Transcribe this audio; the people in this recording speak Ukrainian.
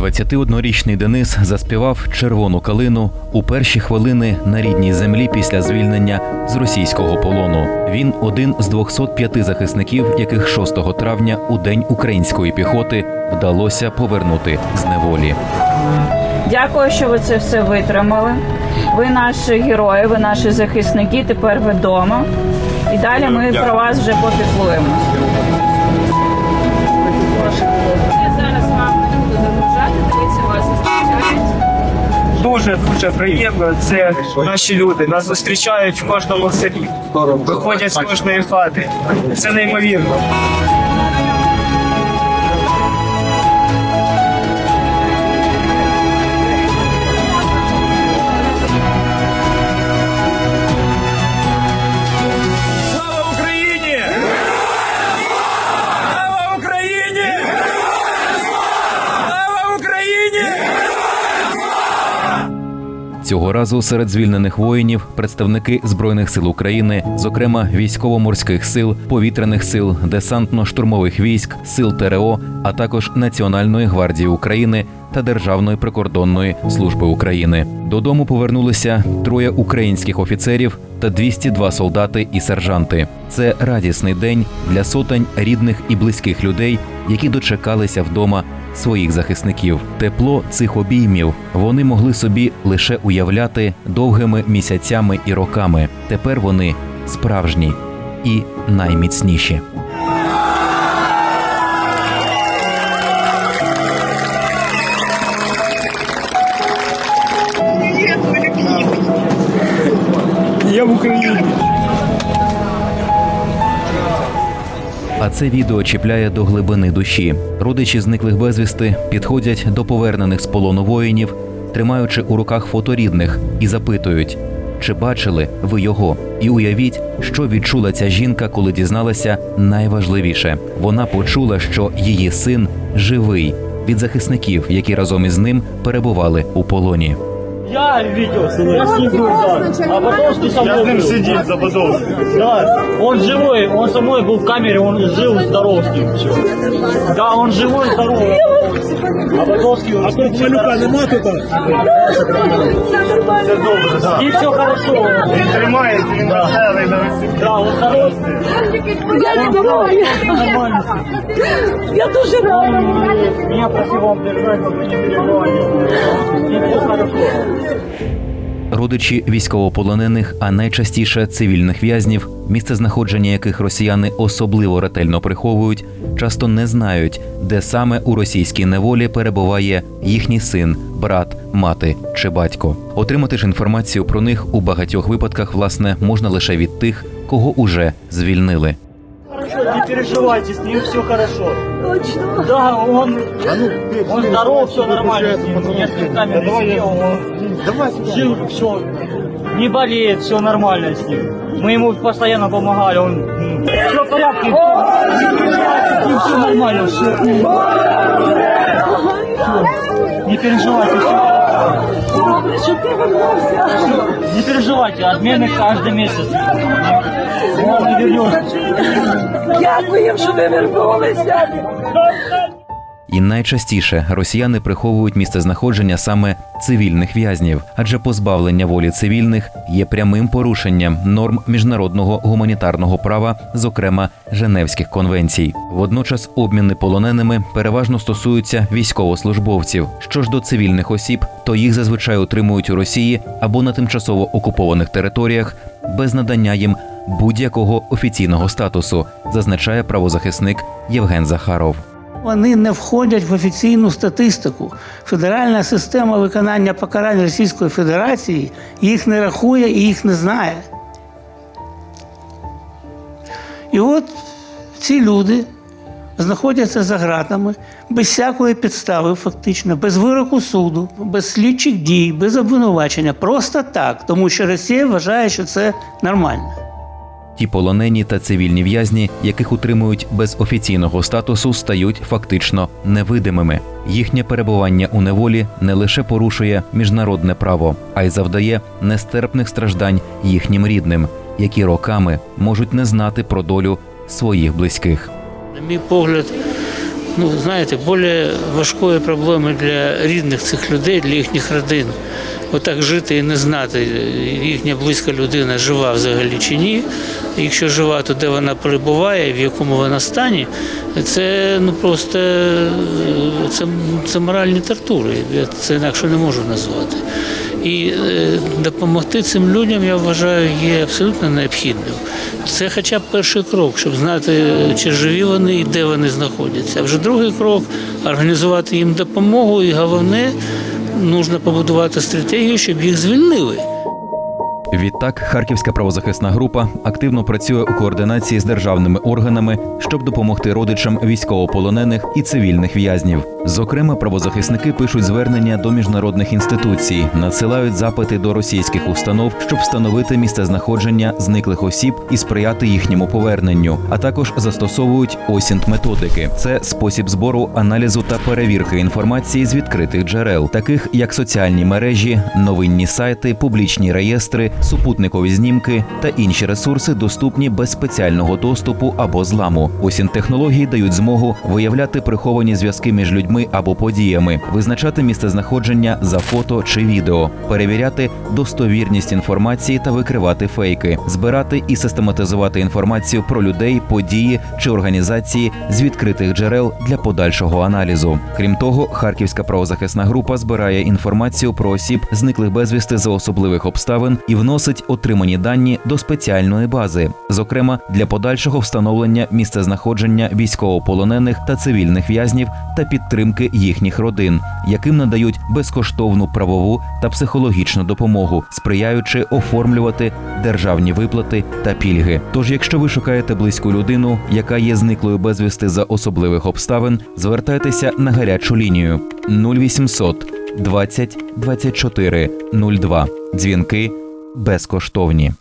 21-річний Денис заспівав червону калину у перші хвилини на рідній землі після звільнення з російського полону. Він один з 205 захисників, яких 6 травня у день української піхоти вдалося повернути з неволі. Дякую, що ви це все витримали. Ви наші герої, ви наші захисники. Тепер ви вдома. І далі ми про вас вже попіклуємося. Дуже дуже приємно. Це наші люди. Нас зустрічають в кожному селі. Виходять з кожної хати. Це неймовірно. Цього разу серед звільнених воїнів представники збройних сил України, зокрема військово-морських сил, повітряних сил, десантно-штурмових військ, сил ТРО, а також Національної гвардії України та Державної прикордонної служби України. Додому повернулися троє українських офіцерів та 202 солдати і сержанти. Це радісний день для сотень рідних і близьких людей, які дочекалися вдома своїх захисників. Тепло цих обіймів вони могли собі лише уявляти довгими місяцями і роками. Тепер вони справжні і найміцніші. Україні. А це відео чіпляє до глибини душі. Родичі зниклих безвісти підходять до повернених з полону воїнів, тримаючи у руках фото рідних, і запитують, чи бачили ви його? І уявіть, що відчула ця жінка, коли дізналася найважливіше. Вона почула, що її син живий від захисників, які разом із ним перебували у полоні. Я видел, я с ним был, да. А Бодовский со мной Я з ним был. сидів за Бодовським. Да, он живой, он со мной был в камере, он жил здоров с ним. всё. Да, он живой, здоровый. А Бодовский... А тут Малюка нема тут? Це добре, так. И все хорошо. Він тримається, він веселий на весіллі. Да, он здоров. Я не буваю. Нормально. Я дуже рада. Меня просил вам держать. Родичі військовополонених, а найчастіше цивільних в'язнів, місце знаходження яких росіяни особливо ретельно приховують, часто не знають, де саме у російській неволі перебуває їхній син, брат, мати чи батько. Отримати ж інформацію про них у багатьох випадках, власне, можна лише від тих, кого уже звільнили. Хорошо, не переживайте, с ним все хорошо. Точно. Да, он, он здоров, все нормально. с ним. Несколько камер сидел, он жил, все, не болеет, все нормально с ним. Мы ему постоянно помогали, он все в порядке. все нормально, все. Не переживайте, все. Не переживайте, обмены каждый месяц. Дякую, що ви вернулися. І найчастіше росіяни приховують місце знаходження саме цивільних в'язнів, адже позбавлення волі цивільних є прямим порушенням норм міжнародного гуманітарного права, зокрема Женевських конвенцій. Водночас обміни полоненими переважно стосуються військовослужбовців. Що ж до цивільних осіб, то їх зазвичай утримують у Росії або на тимчасово окупованих територіях без надання їм будь-якого офіційного статусу, зазначає правозахисник Євген Захаров. Вони не входять в офіційну статистику. Федеральна система виконання покарань Російської Федерації їх не рахує і їх не знає. І от ці люди знаходяться за ґратами без всякої підстави, фактично, без вироку суду, без слідчих дій, без обвинувачення. Просто так, тому що Росія вважає, що це нормально. Ті полонені та цивільні в'язні, яких утримують без офіційного статусу, стають фактично невидимими. Їхнє перебування у неволі не лише порушує міжнародне право, а й завдає нестерпних страждань їхнім рідним, які роками можуть не знати про долю своїх близьких. На мій погляд, ну знаєте, більш важкої проблеми для рідних цих людей, для їхніх родин. Отак жити і не знати, їхня близька людина жива взагалі чи ні. Якщо жива, то де вона перебуває, в якому вона стані, це ну просто е, це, це моральні тортури. Я це інакше не можу назвати. І е, допомогти цим людям, я вважаю, є абсолютно необхідним. Це хоча б перший крок, щоб знати, чи живі вони і де вони знаходяться. А вже другий крок організувати їм допомогу, і головне, нужно побудувати стратегію, щоб їх звільнили. Відтак, Харківська правозахисна група активно працює у координації з державними органами, щоб допомогти родичам військовополонених і цивільних в'язнів. Зокрема, правозахисники пишуть звернення до міжнародних інституцій, надсилають запити до російських установ, щоб встановити місцезнаходження зниклих осіб і сприяти їхньому поверненню, а також застосовують осінт методики. Це спосіб збору, аналізу та перевірки інформації з відкритих джерел, таких як соціальні мережі, новинні сайти, публічні реєстри, супутникові знімки та інші ресурси, доступні без спеціального доступу або зламу. Осінт технології дають змогу виявляти приховані зв'язки між людьми або подіями, визначати місцезнаходження за фото чи відео, перевіряти достовірність інформації та викривати фейки, збирати і систематизувати інформацію про людей, події чи організації з відкритих джерел для подальшого аналізу. Крім того, Харківська правозахисна група збирає інформацію про осіб, зниклих безвісти за особливих обставин, і вносить отримані дані до спеціальної бази, зокрема для подальшого встановлення місцезнаходження військовополонених та цивільних в'язнів та підтримки їхніх родин, яким надають безкоштовну правову та психологічну допомогу, сприяючи оформлювати державні виплати та пільги. Тож, якщо ви шукаєте близьку людину, яка є зниклою безвісти за особливих обставин, звертайтеся на гарячу лінію 0800 20 24 02. Дзвінки безкоштовні.